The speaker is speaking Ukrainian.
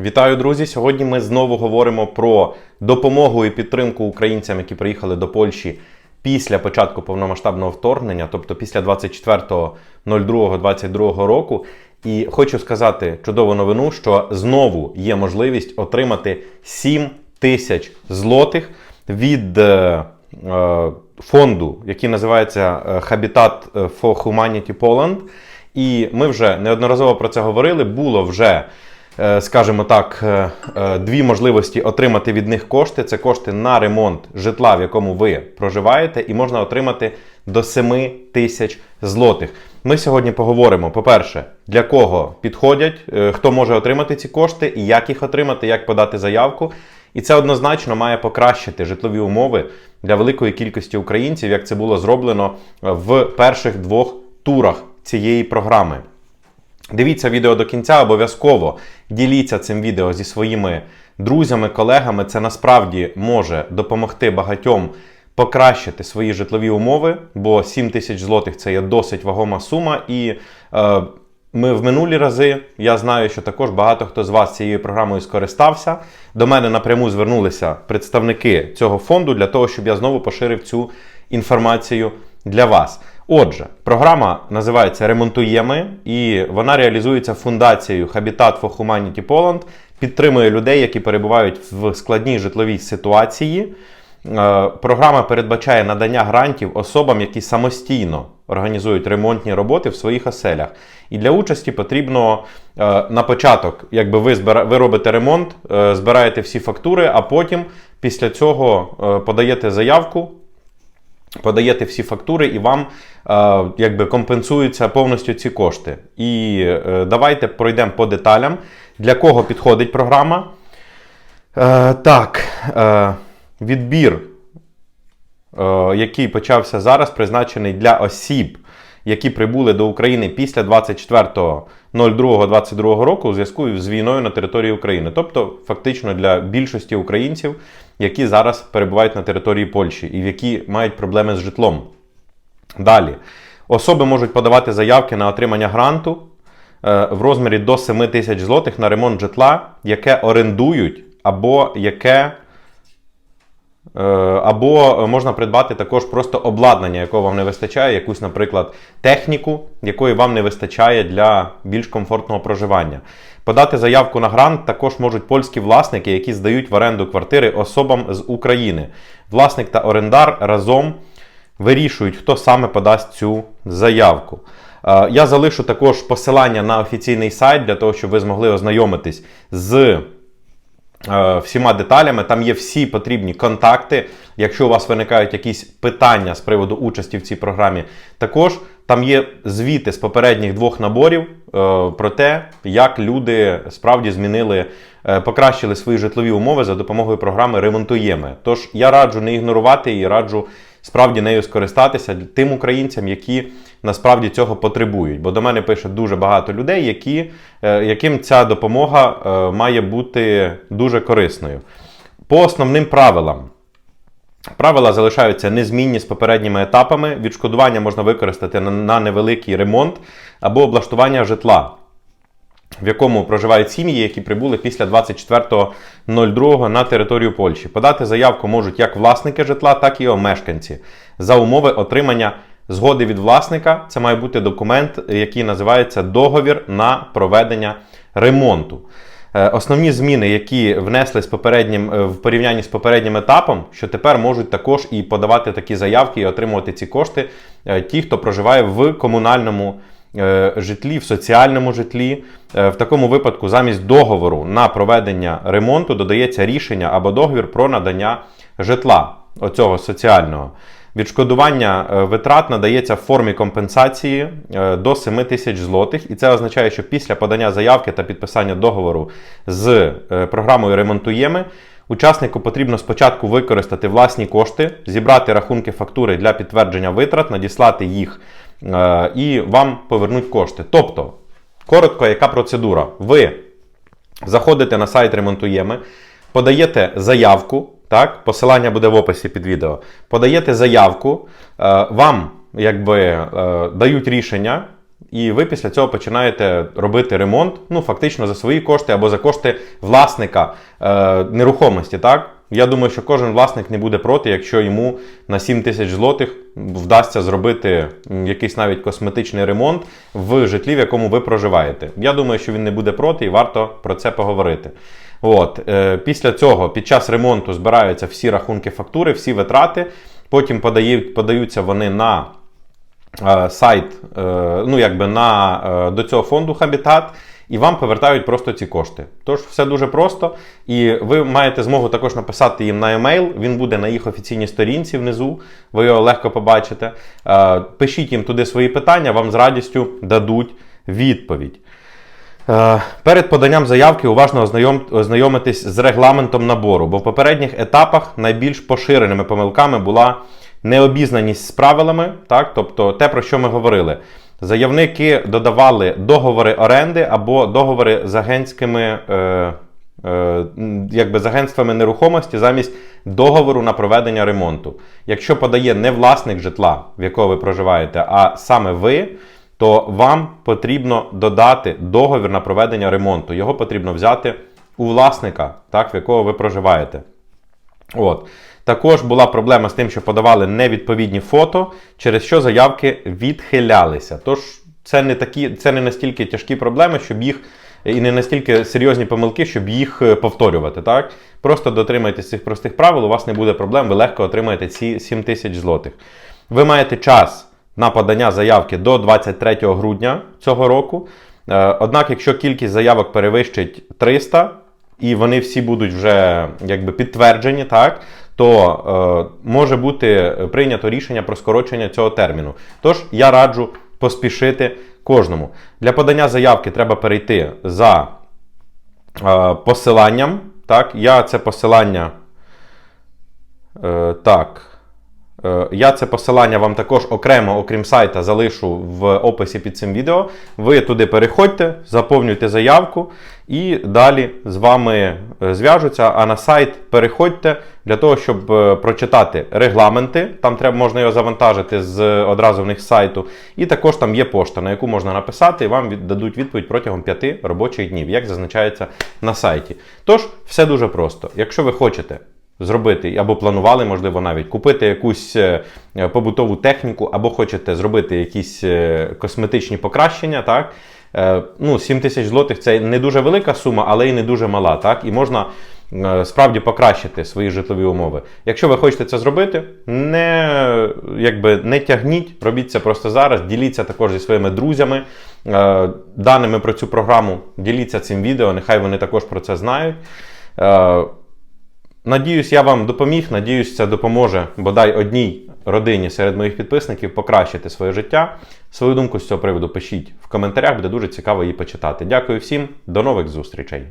Вітаю, друзі! Сьогодні ми знову говоримо про допомогу і підтримку українцям, які приїхали до Польщі після початку повномасштабного вторгнення, тобто після 24.02.22 року. І хочу сказати чудову новину, що знову є можливість отримати 7 тисяч злотих від е, е, фонду, який називається е, Habitat for Humanity Poland. І ми вже неодноразово про це говорили. Було вже, скажімо так, е, е, дві можливості отримати від них кошти. Це кошти на ремонт житла, в якому ви проживаєте, і можна отримати до 7 тисяч злотих. Ми сьогодні поговоримо, по-перше, для кого підходять, е, хто може отримати ці кошти, і як їх отримати, як подати заявку. І це однозначно має покращити житлові умови для великої кількості українців, як це було зроблено в перших двох турах цієї програми. Дивіться відео до кінця, обов'язково діліться цим відео зі своїми друзями, колегами. Це насправді може допомогти багатьом покращити свої житлові умови, бо 7 тисяч злотих це є досить вагома сума. І е, ми в минулі рази, я знаю, що також багато хто з вас цією програмою скористався. До мене напряму звернулися представники цього фонду для того, щоб я знову поширив цю інформацію для вас. Отже, програма називається Ремонтуємо, і вона реалізується фундацією Habitat for Humanity Poland, підтримує людей, які перебувають в складній житловій ситуації. Е, Програма передбачає надання грантів особам, які самостійно організують ремонтні роботи в своїх оселях. І для участі потрібно е, на початок, якби ви збира... ви робите ремонт, е, збираєте всі фактури, а потім після цього подаєте заявку. Подаєте всі фактури і вам е, якби компенсуються повністю ці кошти. І е, давайте пройдемо по деталям, для кого підходить програма. Е, так, відбір, який почався зараз, призначений для осіб, які прибули до України після 24.02.22 року у зв'язку з війною на території України. Тобто, фактично для більшості українців, які зараз перебувають на території Польщі і в які мають проблеми з житлом. Далі. Особи можуть подавати заявки на отримання гранту е, в розмірі до 7 тисяч злотих на ремонт житла, яке орендують або яке. Е, Або можна придбати також просто обладнання, якого вам не вистачає, якусь, наприклад, техніку, якої вам не вистачає для більш комфортного проживання. Подати заявку на грант також можуть польські власники, які здають в оренду квартири особам з України. Власник та орендар разом вирішують, хто саме подасть цю заявку. Е, Я залишу також посилання на офіційний сайт для того, щоб ви змогли ознайомитись з е, всіма деталями. Там є всі потрібні контакти. Якщо у вас виникають якісь питання з приводу участі в цій програмі, також там є звіти з попередніх двох наборів е, про те, як люди справді змінили, е, покращили свої житлові умови за допомогою програми Ремонтуємо. Тож я раджу не ігнорувати і раджу справді нею скористатися тим українцям, які насправді цього потребують. Бо до мене пише дуже багато людей, які, е, яким ця допомога е, має бути дуже корисною. По основним правилам. Правила залишаються незмінні з попередніми етапами. Відшкодування можна використати на, на невеликий ремонт або облаштування житла, в якому проживають сім'ї, які прибули після 24.02 на територію Польщі. Подати заявку можуть як власники житла, так і його мешканці за умови отримання згоди від власника. Це має бути документ, який називається договір на проведення ремонту. Е, Основні зміни, які внесли з попереднім е, в порівнянні з попереднім етапом, що тепер можуть також і подавати такі заявки і отримувати ці кошти е, ті, хто проживає в комунальному житлі, в соціальному житлі. Е, В такому випадку замість договору на проведення ремонту додається рішення або договір про надання житла оцього соціального. Відшкодування е, витрат надається в формі компенсації е, до 7 тисяч злотих, і це означає, що після подання заявки та підписання договору з е, програмою Ремонтуємо учаснику потрібно спочатку використати власні кошти, зібрати рахунки фактури для підтвердження витрат, надіслати їх е, і вам повернуть кошти. Тобто, коротко, яка процедура? Ви заходите на сайт Ремонтуємо, подаєте заявку. Так, посилання буде в описі під відео. Подаєте заявку, е, вам якби е, дають рішення і ви після цього починаєте робити ремонт, ну фактично за свої кошти або за кошти власника е, нерухомості. Так я думаю, що кожен власник не буде проти, якщо йому на 7 тисяч злотих вдасться зробити якийсь навіть косметичний ремонт в житлі, в якому ви проживаєте. Я думаю, що він не буде проти, і варто про це поговорити. От е, після цього, під час ремонту, збираються всі рахунки фактури, всі витрати. Потім подають, подаються вони на сайт, е, ну якби на е, до цього фонду Хабітат. І вам повертають просто ці кошти. Тож все дуже просто. І ви маєте змогу також написати їм на емейл. Він буде на їх офіційній сторінці внизу. Ви його легко побачите. Е, Пишіть їм туди свої питання, вам з радістю дадуть відповідь. Е, Перед поданням заявки уважно ознайом, ознайомитись з регламентом набору, бо в попередніх етапах найбільш поширеними помилками була необізнаність з правилами, так? тобто те, про що ми говорили. Заявники додавали договори оренди або договори з агентськими. Е, е, Якби з агентствами нерухомості замість договору на проведення ремонту. Якщо подає не власник житла, в якого ви проживаєте, а саме ви, то вам потрібно додати договір на проведення ремонту. Його потрібно взяти у власника, так, в якого ви проживаєте. От. Також була проблема з тим, що подавали невідповідні фото, через що заявки відхилялися. Тож це не такі, це не настільки тяжкі проблеми, щоб їх і не настільки серйозні помилки, щоб їх е, повторювати. Так? Просто дотримайтесь цих простих правил, у вас не буде проблем, ви легко отримаєте ці 7 тисяч злотих. Ви маєте час на подання заявки до 23 грудня цього року. Е, Однак, якщо кількість заявок перевищить 300, і вони всі будуть вже якби підтверджені, так, то е, може бути прийнято рішення про скорочення цього терміну. Тож я раджу поспішити кожному. Для подання заявки треба перейти за е, посиланням. Так, я це посилання. Е, так. Е, Я це посилання вам також окремо, окрім сайта, залишу в описі під цим відео. Ви туди переходьте, заповнюйте заявку і далі з вами е, зв'яжуться. А на сайт переходьте для того, щоб е, прочитати регламенти. Там треба можна його завантажити з одразу в них сайту. І також там є пошта, на яку можна написати, і вам дадуть відповідь протягом 5 робочих днів, як зазначається на сайті. Тож, все дуже просто. Якщо ви хочете зробити, або планували, можливо, навіть купити якусь е, побутову техніку, або хочете зробити якісь е, косметичні покращення, так? Е, Ну, 7 тисяч злотих це не дуже велика сума, але й не дуже мала, так? І можна справді покращити свої житлові умови. Якщо ви хочете це зробити, не, якби, не тягніть, робіть це просто зараз, діліться також зі своїми друзями, даними про цю програму, діліться цим відео, нехай вони також про це знають. Надіюсь, я вам допоміг. Надіюсь, це допоможе бодай одній родині серед моїх підписників покращити своє життя. Свою думку з цього приводу пишіть в коментарях, буде дуже цікаво її почитати. Дякую всім, до нових зустрічей!